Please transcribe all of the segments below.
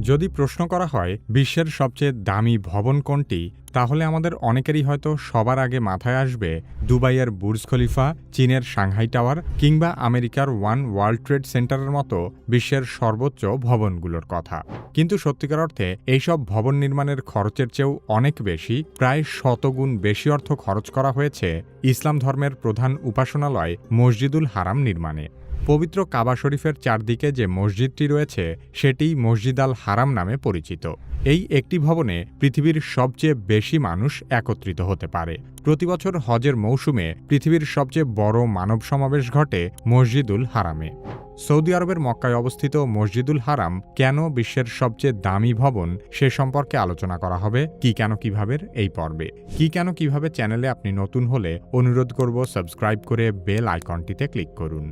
যদি প্রশ্ন করা হয়, বিশ্বের সবচেয়ে দামি ভবন কোনটি? তাহলে আমাদের অনেকেরই হয়তো সবার আগে মাথায় আসবে দুবাইয়ের বুর্জ খলিফা, চীনের সাংহাই টাওয়ার কিংবা আমেরিকার ওয়ান ওয়ার্ল্ড ট্রেড সেন্টারের মতো বিশ্বের সর্বোচ্চ ভবনগুলোর কথা। কিন্তু সত্যিকার অর্থে, এইসব ভবন নির্মাণের খরচের চেয়েও অনেক বেশি, প্রায় শতগুণ বেশি অর্থ খরচ করা হয়েছে ইসলাম ধর্মের প্রধান উপাসনালয় মসজিদুল হারাম নির্মাণে। পবিত্র কাবা শরীফের চারদিকে যে মসজিদটি রয়েছে সেটি মসজিদ আল হারাম নামে পরিচিত। এই একটি ভবনে পৃথিবীর সবচেয়ে বেশি মানুষ একত্রিত হতে পারে। প্রতিবছর হজের মৌসুমে পৃথিবীর সবচেয়ে বড় মানব সমাবেশ ঘটে মসজিদুল হারামে। সৌদি আরবের মক্কায় অবস্থিত মসজিদুল হারাম কেন বিশ্বের সবচেয়ে দামি ভবন সে সম্পর্কে আলোচনা করা হবে কি কেন কীভাবে এই পর্বে। কি কেন কীভাবে চ্যানেলে আপনি নতুন হলে অনুরোধ করব সাবস্ক্রাইব করে বেল আইকনটিতে ক্লিক করুন।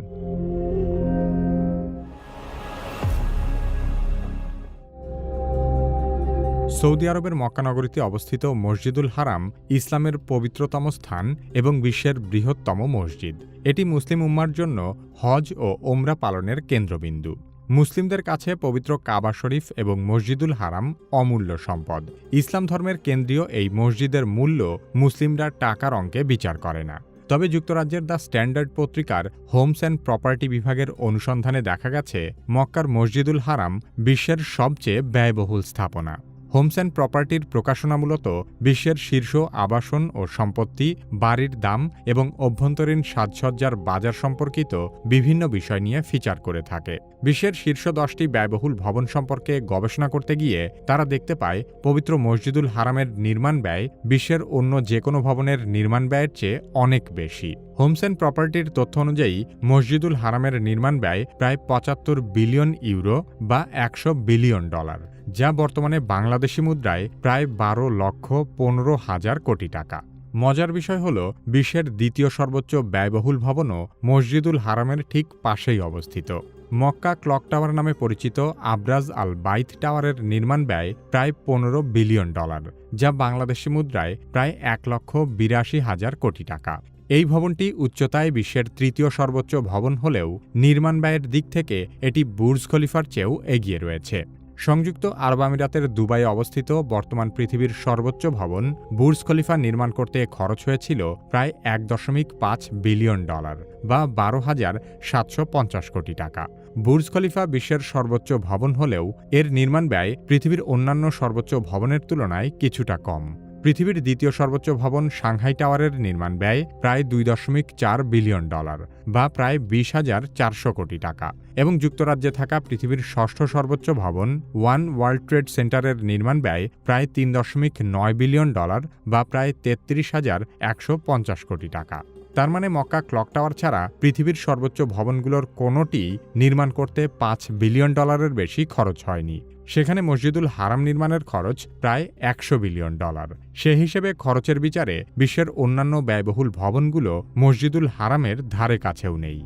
সৌদি আরবের মক্কানগরীতে অবস্থিত মসজিদুল হারাম ইসলামের পবিত্রতম স্থান এবং বিশ্বের বৃহত্তম মসজিদ। এটি মুসলিম উম্মার জন্য হজ ও ওমরা পালনের কেন্দ্রবিন্দু। মুসলিমদের কাছে পবিত্র কাবা শরীফ এবং মসজিদুল হারাম অমূল্য সম্পদ। ইসলাম ধর্মের কেন্দ্রীয় এই মসজিদের মূল্য মুসলিমরা টাকার অঙ্কে বিচার করে না। তবে যুক্তরাজ্যের দ্য স্ট্যান্ডার্ড পত্রিকার হোমস অ্যান্ড প্রপার্টি বিভাগের অনুসন্ধানে দেখা গেছে, মক্কার মসজিদুল হারাম বিশ্বের সবচেয়ে ব্যয়বহুল স্থাপনা। হোমস অ্যান্ড প্রপার্টির প্রকাশনা মূলত বিশ্বের শীর্ষ আবাসন ও সম্পত্তি, বাড়ির দাম এবং অভ্যন্তরীণ সাজসজ্জার বাজার সম্পর্কিত বিভিন্ন বিষয় নিয়ে ফিচার করে থাকে। বিশ্বের শীর্ষ দশটি ব্যয়বহুল ভবন সম্পর্কে গবেষণা করতে গিয়ে তারা দেখতে পায়, পবিত্র মসজিদুল হারামের নির্মাণ ব্যয় বিশ্বের অন্য যে কোনো ভবনের নির্মাণ ব্যয়ের চেয়ে অনেক বেশি। হোমস অ্যান্ড প্রপার্টির তথ্য অনুযায়ী, মসজিদুল হারামের নির্মাণ ব্যয় প্রায় পঁচাত্তর বিলিয়ন ইউরো বা একশো বিলিয়ন ডলার। যা বর্তমানে বাংলাদেশি মুদ্রায় প্রায় বারো লক্ষ পনেরো হাজার কোটি টাকা। মজার বিষয় হল, বিশ্বের দ্বিতীয় সর্বোচ্চ ব্যয়বহুল ভবনও মসজিদুল হারামের ঠিক পাশেই অবস্থিত। মক্কা ক্লক টাওয়ার নামে পরিচিত আবরাজ আল বাইথ টাওয়ারের নির্মাণ ব্যয় প্রায় পনেরো বিলিয়ন ডলার, যা বাংলাদেশি মুদ্রায় প্রায় এক লক্ষ বিরাশি হাজার কোটি টাকা। এই ভবনটি উচ্চতায় বিশ্বের তৃতীয় সর্বোচ্চ ভবন হলেও নির্মাণ ব্যয়ের দিক থেকে এটি বুর্জ খলিফার চেয়েও এগিয়ে রয়েছে। সংযুক্ত আরব আমিরাতের দুবাইয়ে অবস্থিত বর্তমান পৃথিবীর সর্বোচ্চ ভবন বুর্জ খলিফা নির্মাণ করতে খরচ হয়েছিল প্রায় এক দশমিক পাঁচ বিলিয়ন ডলার বা বারো হাজার সাতশো পঞ্চাশ কোটি টাকা। বুর্জ খলিফা বিশ্বের সর্বোচ্চ ভবন হলেও এর নির্মাণ ব্যয় পৃথিবীর অন্যান্য সর্বোচ্চ ভবনের তুলনায় কিছুটা কম। পৃথিবীর দ্বিতীয় সর্বোচ্চ ভবন সাংহাই টাওয়ারের নির্মাণ ব্যয় প্রায় দুই দশমিক চার বিলিয়ন ডলার বা প্রায় বিশ হাজার চারশো কোটি টাকা। এবং যুক্তরাজ্যে থাকা পৃথিবীর ষষ্ঠ সর্বোচ্চ ভবন ওয়ান ওয়ার্ল্ড ট্রেড সেন্টারের নির্মাণ ব্যয় প্রায় তিন দশমিক নয় বিলিয়ন ডলার বা প্রায় তেত্রিশ হাজার একশো পঞ্চাশ কোটি টাকা। তার মানে মক্কা ক্লক টাওয়ার ছাড়া পৃথিবীর সর্বোচ্চ ভবনগুলোর কোনোটি নির্মাণ করতে পাঁচ বিলিয়ন ডলারের বেশি খরচ হয়নি। সেখানে মসজিদুল হারাম নির্মাণের খরচ প্রায় একশো বিলিয়ন ডলার। সে হিসেবে খরচের বিচারে বিশ্বের অন্যান্য ব্যয়বহুল ভবনগুলো মসজিদুল হারামের ধারে কাছেও নেই।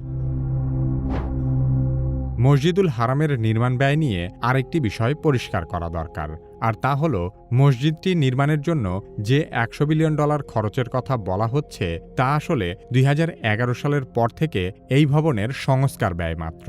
মসজিদুল হারামের নির্মাণ ব্যয় নিয়ে আরেকটি বিষয় পরিষ্কার করা দরকার, আর তা হল মসজিদটি নির্মাণের জন্য যে একশো বিলিয়ন ডলার খরচের কথা বলা হচ্ছে তা আসলে দুই হাজার এগারো সালের পর থেকে এই ভবনের সংস্কার ব্যয় মাত্র।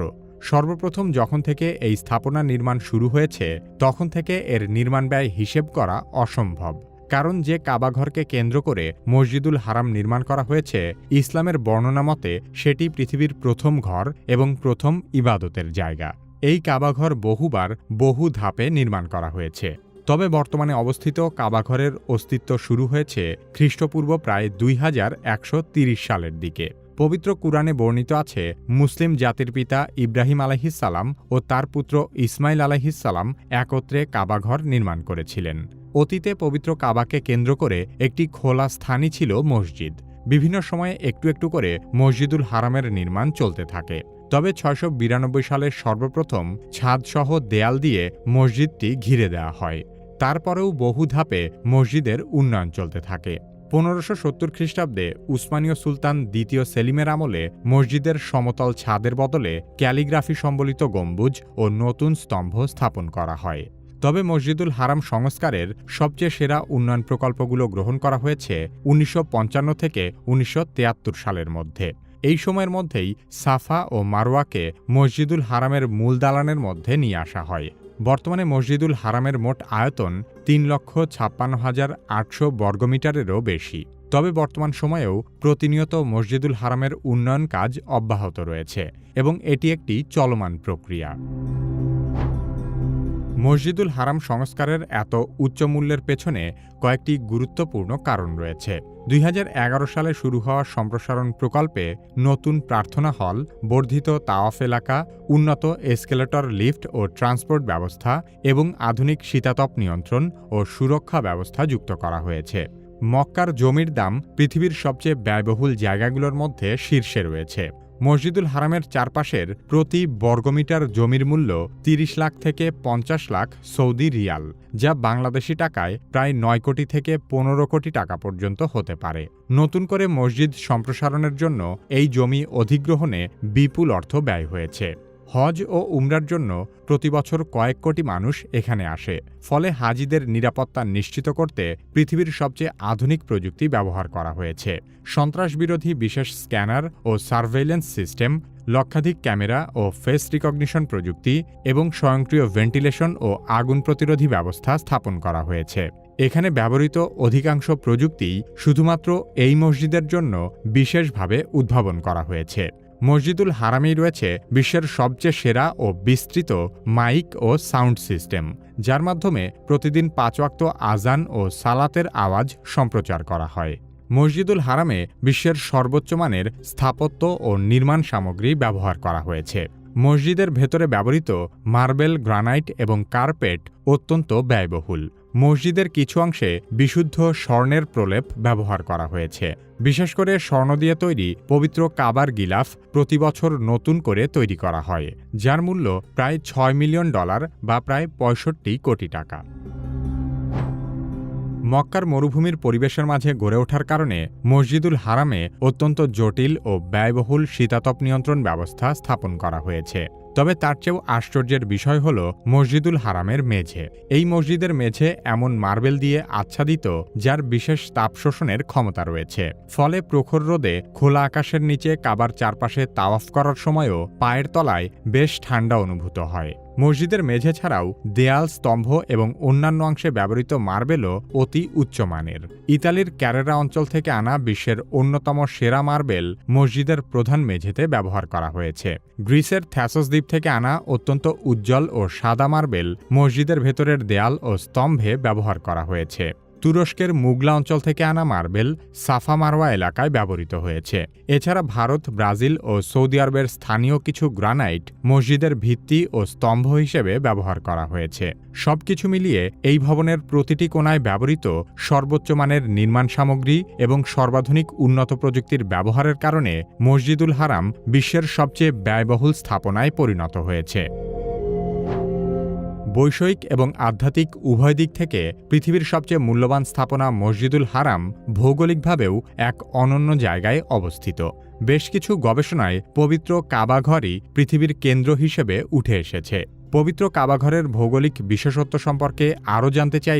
সর্বপ্রথম যখন থেকে এই স্থাপনা নির্মাণ শুরু হয়েছে, তখন থেকে এর নির্মাণ ব্যয় হিসেব করা অসম্ভব। কারণ যে কাবাঘরকে কেন্দ্র করে মসজিদুল হারাম নির্মাণ করা হয়েছে, ইসলামের বর্ণনা মতে সেটি পৃথিবীর প্রথম ঘর এবং প্রথম ইবাদতের জায়গা। এই কাবাঘর বহুবার বহু ধাপে নির্মাণ করা হয়েছে। তবে বর্তমানে অবস্থিত কাবাঘরের অস্তিত্ব শুরু হয়েছে খ্রিস্টপূর্ব প্রায় দুই হাজার একশো সালের দিকে। পবিত্র কুরআনে বর্ণিত আছে, মুসলিম জাতির পিতা ইব্রাহিম আলাহিসাল্লাম ও তার পুত্র ইসমাইল আলাহিসাল্লাম একত্রে কাবাঘর নির্মাণ করেছিলেন। অতীতে পবিত্র কাবাকে কেন্দ্র করে একটি খোলা স্থানই ছিল মসজিদ। বিভিন্ন সময়ে একটু একটু করে মসজিদুল হারামের নির্মাণ চলতে থাকে। তবে ছয়শো বিরানব্বই সালের সর্বপ্রথম ছাদসহ দেয়াল দিয়ে মসজিদটি ঘিরে দেওয়া হয়। তারপরেও বহু ধাপে মসজিদের উন্নয়ন চলতে থাকে। পনেরোশো সত্তর খ্রিস্টাব্দে উসমানীয় সুলতান দ্বিতীয় সেলিমের আমলে মসজিদের সমতল ছাদের বদলে ক্যালিগ্রাফি সম্বলিত গম্বুজ ও নতুন স্তম্ভ স্থাপন করা হয়। তবে মসজিদুল হারাম সংস্কারের সবচেয়ে সেরা উন্নয়ন প্রকল্পগুলো গ্রহণ করা হয়েছে উনিশশো পঞ্চান্ন থেকে উনিশশো তিয়াত্তর সালের মধ্যে। এই সময়ের মধ্যেই সাফা ও মারওয়াকে মসজিদুল হারামের মূল দালানের মধ্যে নিয়ে আসা হয়। বর্তমানে মসজিদুল হারামের মোট আয়তন তিন লক্ষ ছাপ্পান্ন হাজার আটশো বর্গমিটারেরও বেশি। তবে বর্তমান সময়েও প্রতিনিয়ত মসজিদুল হারামের উন্নয়ন কাজ অব্যাহত রয়েছে এবং এটি একটি চলমান প্রক্রিয়া। মসজিদুল হারাম সংস্কারের এত উচ্চ মূল্যের পেছনে কয়েকটি গুরুত্বপূর্ণ কারণ রয়েছে। দুই হাজার এগারো সালে শুরু হওয়া সম্প্রসারণ প্রকল্পে নতুন প্রার্থনা হল, বর্ধিত তাওয়াফ এলাকা, উন্নত এসকেলেটর লিফট ও ট্রান্সপোর্ট ব্যবস্থা এবং আধুনিক শীতাতপ নিয়ন্ত্রণ ও সুরক্ষা ব্যবস্থা যুক্ত করা হয়েছে। মক্কার জমির দাম পৃথিবীর সবচেয়ে ব্যয়বহুল জায়গাগুলোর মধ্যে শীর্ষে রয়েছে। মসজিদুল হারামের চারপাশের প্রতি বর্গমিটার জমির মূল্য ৩০ লাখ থেকে পঞ্চাশ লাখ সৌদি রিয়াল, যা বাংলাদেশি টাকায় প্রায় নয় কোটি থেকে পনেরো কোটি টাকা পর্যন্ত হতে পারে। নতুন করে মসজিদ সম্প্রসারণের জন্য এই জমি অধিগ্রহণে বিপুল অর্থ ব্যয় হয়েছে। হজ ও উমরার জন্য প্রতিবছর কয়েক কোটি মানুষ এখানে আসে। ফলে হাজিদের নিরাপত্তা নিশ্চিত করতে পৃথিবীর সবচেয়ে আধুনিক প্রযুক্তি ব্যবহার করা হয়েছে। সন্ত্রাসবিরোধী বিশেষ স্ক্যানার ও সার্ভেইলেন্স সিস্টেম, লক্ষাধিক ক্যামেরা ও ফেস রিকগনিশন প্রযুক্তি এবং স্বয়ংক্রিয় ভেন্টিলেশন ও আগুন প্রতিরোধী ব্যবস্থা স্থাপন করা হয়েছে। এখানে ব্যবহৃত অধিকাংশ প্রযুক্তি শুধুমাত্র এই মসজিদের জন্য বিশেষভাবে উদ্ভাবন করা হয়েছে। মসজিদুল হারামেই রয়েছে বিশ্বের সবচেয়ে সেরা ও বিস্তৃত মাইক ও সাউন্ড সিস্টেম, যার মাধ্যমে প্রতিদিন পাঁচ ওয়াক্ত আজান ও সালাতের আওয়াজ সম্প্রচার করা হয়। মসজিদুল হারামে বিশ্বের সর্বোচ্চ মানের স্থাপত্য ও নির্মাণ সামগ্রী ব্যবহার করা হয়েছে। মসজিদের ভেতরে ব্যবহৃত মার্বেল, গ্রানাইট এবং কার্পেট অত্যন্ত ব্যয়বহুল। মসজিদের কিছু অংশে বিশুদ্ধ স্বর্ণের প্রলেপ ব্যবহার করা হয়েছে। বিশেষ করে স্বর্ণ দিয়ে তৈরি পবিত্র কাবার গিলাফ প্রতি বছর নতুন করে তৈরি করা হয়, যার মূল্য প্রায় ছয় মিলিয়ন ডলার বা প্রায় পঁয়ষট্টি কোটি টাকা। মক্কার মরুভূমির পরিবেশের মাঝে গড়ে ওঠার কারণে মসজিদুল হারামে অত্যন্ত জটিল ও ব্যয়বহুল শীতাতপ নিয়ন্ত্রণ ব্যবস্থা স্থাপন করা হয়েছে। তবে তার চেয়েও আশ্চর্যের বিষয় হল মসজিদুল হারামের মেঝে। এই মসজিদের মেঝে এমন মার্বেল দিয়ে আচ্ছাদিত, যার বিশেষ তাপ শোষণের ক্ষমতা রয়েছে। ফলে প্রখর রোদে খোলা আকাশের নিচে কাবার চারপাশে তাওয়াফ করার সময়ও পায়ের তলায় বেশ ঠান্ডা অনুভূত হয়। মসজিদের মেঝে ছাড়াও দেয়াল, স্তম্ভ এবং অন্যান্য অংশে ব্যবহৃত মার্বেলও অতি উচ্চমানের ইতালির ক্যারেরা অঞ্চল থেকে আনা বিশ্বের অন্যতম সেরা মার্বেল মসজিদের প্রধান মেঝেতে ব্যবহার করা হয়েছে। গ্রিসের থ্যাসস দ্বীপ থেকে আনা অত্যন্ত উজ্জ্বল ও সাদা মার্বেল মসজিদের ভেতরের দেয়াল ও স্তম্ভে ব্যবহার করা হয়েছে। তুরস্কের মুগলা অঞ্চল থেকে আনা মার্বেল সাফা মারওয়া এলাকায় ব্যবহৃত হয়েছে। এছাড়া ভারত, ব্রাজিল ও সৌদি আরবের স্থানীয় কিছু গ্রানাইট মসজিদের ভিত্তি ও স্তম্ভ হিসেবে ব্যবহার করা হয়েছে। সবকিছু মিলিয়ে এই ভবনের প্রতিটি কোণায় ব্যবহৃত সর্বোচ্চ মানের নির্মাণ সামগ্রী এবং সর্বাধুনিক উন্নত প্রযুক্তির ব্যবহারের কারণে মসজিদুল হারাম বিশ্বের সবচেয়ে ব্যয়বহুল স্থাপনায় পরিণত হয়েছে। বৈষয়িক এবং আধ্যাত্মিক উভয় দিক থেকে পৃথিবীর সবচেয়ে মূল্যবান স্থাপনা মসজিদুল হারাম ভৌগোলিকভাবেও এক অনন্য জায়গায় অবস্থিত। বেশ কিছু গবেষণায় পবিত্র কাবাঘরই পৃথিবীর কেন্দ্র হিসেবে উঠে এসেছে। পবিত্র কাবাঘরের ভৌগোলিক বিশেষত্ব সম্পর্কে আরও জানতে চাই